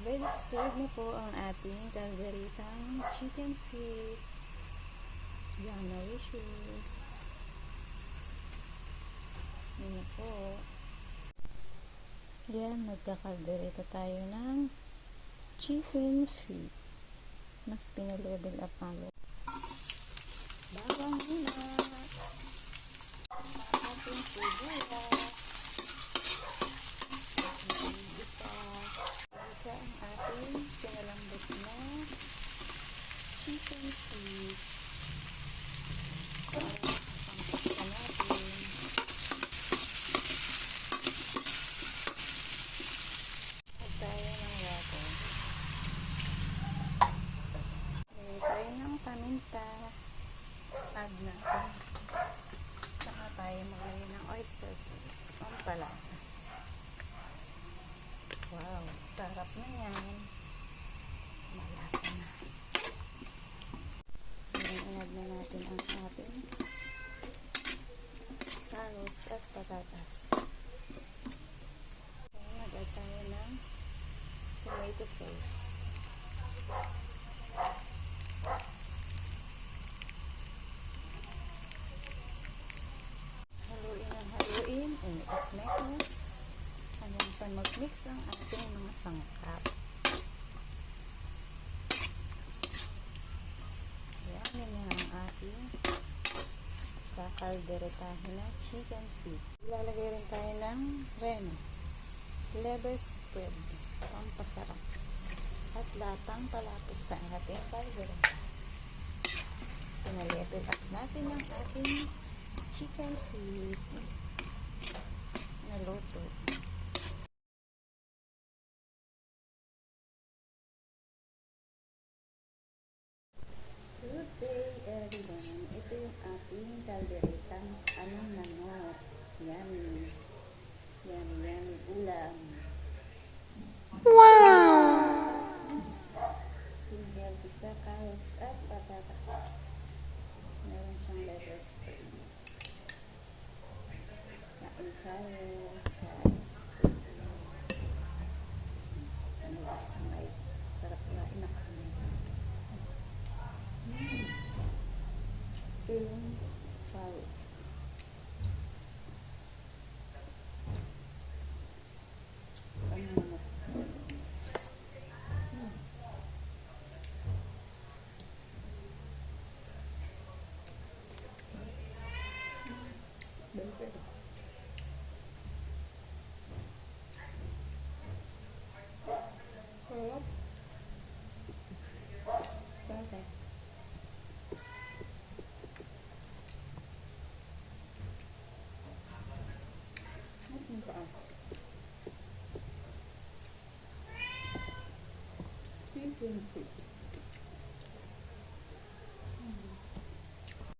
Ready serve na po ang ating kalderitang chicken feet. Yan, delicious. Yan na po. Yan, magkakalderita tayo ng chicken feet. Mas pinalevel up ang loob. Bawang muna. Ating sibuyas. Isa. Isa ang ating pinalambot na chicken feet. Add natin. Saka tayo maglagay ng oyster sauce. Pampalasa. Wow, sarap na yan. Malasa na. Inad na natin ang ating carrots at patatas. Kaya nag-add tayo ng tomato sauce. Haluin ang haluin. Umikas-mekas. Hanggang sa mag-mix ang ating mga sangkap. Yan na ang ating kakalderetahin na chicken feet. Ilalagay rin tayo ng reno. Liver spread. Pampasarap. At lapang palapit sa ating kaldereta. Pinalevel up natin ang ating chicken feet na luto. diberikan anu manor yami yami yami ulam. Wow. Tinggal bisa kahit eh, at patata meron nah, siyang letters na ensayo Chicken feet.